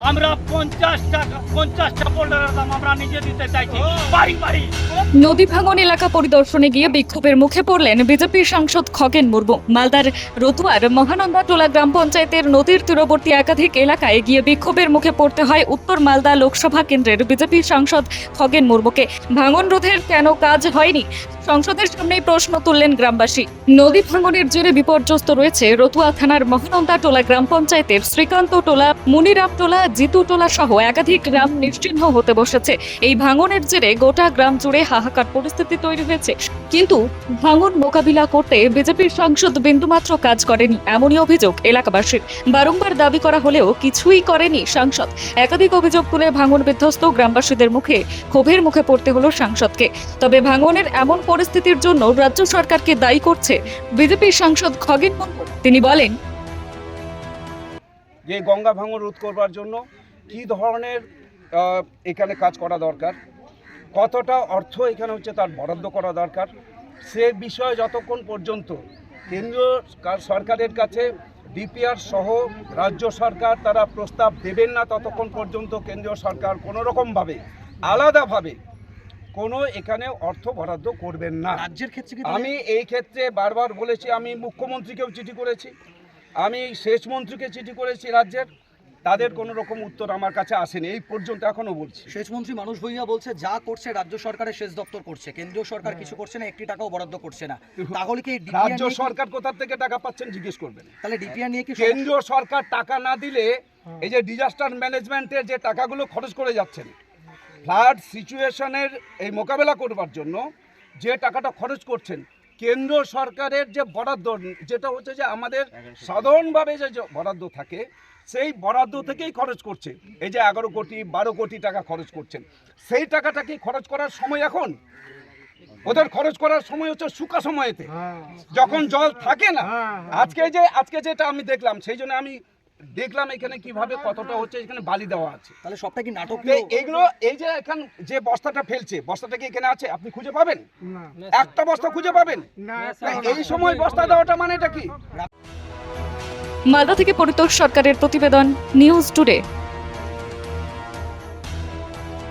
আমরা পঞ্চাশ টাকা পঞ্চাশটা বোল্ডারের দাম আমরা নিজে দিতে চাইছি। বাড়ি বাড়ি। নদী ভাঙন এলাকা পরিদর্শনে গিয়ে বিক্ষোভের মুখে পড়লেন বিজেপির সাংসদ খগেন মুর্মু। মালদার রতুয়ার মহানন্দা টোলা গ্রাম পঞ্চায়েতের নদীর তীরবর্তী একাধিক এলাকায় গিয়ে বিক্ষোভের মুখে পড়তে হয় উত্তর মালদা লোকসভা কেন্দ্রের বিজেপির সাংসদ খগেন মুর্মুকে। ভাঙন রোধের কেন কাজ হয়নি? সংসদের সামনেই প্রশ্ন তুললেন গ্রামবাসী। নদী ভাঙনের জেরে বিপর্যস্ত রয়েছে রতুয়া থানার মহানন্দা টোলা গ্রাম পঞ্চায়েতের শ্রীকান্ত টোলা, মুনিরাম টোলা, জিতু টোলা সহ একাধিক গ্রাম নিশ্চিহ্ন হতে বসেছে। এই ভাঙনের জেরে গোটা গ্রাম জুড়ে হাহাকার পরিস্থিতি তৈরি হয়েছে। কিন্তু ভাঙন মোকাবিলা করতে বিজেপির সাংসদ বিন্দুমাত্র কাজ করেনি, এমনই অভিযোগ এলাকাবাসীর। বারংবার দাবি করা হলেও কিছুই করেনি সাংসদ। একাধিক অভিযোগ তুলে ভাঙন বিধ্বস্ত গ্রামবাসীদের মুখে ক্ষোভের মুখে পড়তে হলো সাংসদকে। তবে ভাঙনের এমন পরিস্থিতির জন্য রাজ্য সরকারকে দায়ী করছে বিজেপির সাংসদ খগেন মুর্মু। তিনি বলেন, যে গঙ্গা ভাঙন রোধ করবার জন্য কি ধরনের এখানে কাজ করা দরকার? কতটা অর্থ এখানে হচ্ছে তার বরাদ্দ করা দরকার? সে বিষয়ে যতক্ষণ পর্যন্ত কেন্দ্রীয় কা- সরকারের কাছে ডিপিআর সহ রাজ্য সরকার তারা প্রস্তাব দেবেন না ততক্ষণ পর্যন্ত কেন্দ্রীয় সরকার কোনো রকমভাবে আলাদাভাবে কোনো এখানে অর্থ বরাদ্দ করবেন না। রাজ্যের ক্ষেত্রে আমি এই ক্ষেত্রে বারবার বলেছি আমি মুখ্যমন্ত্রীকেও চিঠি করেছি আমি সেচ মন্ত্রীকে চিঠি করেছি রাজ্যের। তাদের কোনো রকম উত্তর আমার কাছে আসেনি এই পর্যন্ত এখনও বলছি। সেচ মন্ত্রী মানুষ ভূঁইয়া বলছে যা করছে রাজ্য সরকারের সেচ দপ্তর করছে কেন্দ্রীয় সরকার কিছু করছে না একটি টাকাও বরাদ্দ করছে না। তাহলে কি রাজ্য সরকার কোথা থেকে টাকা পাচ্ছেন জিজ্ঞেস করবেন। তাহলে ডিপিআর নিয়ে কি? কেন্দ্রীয় সরকার টাকা না দিলে এই যে ডিজাস্টার ম্যানেজমেন্টের যে টাকাগুলো খরচ করে যাচ্ছেন ফ্লাড সিচুয়েশনের এই মোকাবেলা করবার জন্য যে টাকাটা খরচ করছেন কেন্দ্র সরকারের যে বরাদ্দ যেটা হচ্ছে যে আমাদের সাধারণভাবে যে বরাদ্দ থাকে সেই বরাদ্দ থেকেই খরচ করছে। এই যে এগারো কোটি বারো কোটি টাকা খরচ করছেন। সেই টাকাটা কি খরচ করার সময় এখন? ওদের খরচ করার সময় হচ্ছে শুকা সময়তে। যখন জল থাকে না আজকে যে আজকে যেটা আমি দেখলাম সেই জন্য আমি দেখলাম এখানে কীভাবে কতটা হচ্ছে এখানে বালি দেওয়া আছে। তাহলে সবটা কি নাটক এইগুলো এই যে এখন যে বস্তাটা ফেলছে বস্তাটা কি এখানে আছে? আপনি খুঁজে পাবেন? একটা বস্তা খুঁজে পাবেন? এই সময় বস্তা দেওয়াটা মানে এটা কি? মালদা থেকে পরিতোষ সরকারের প্রতিবেদন নিউজ টুডে।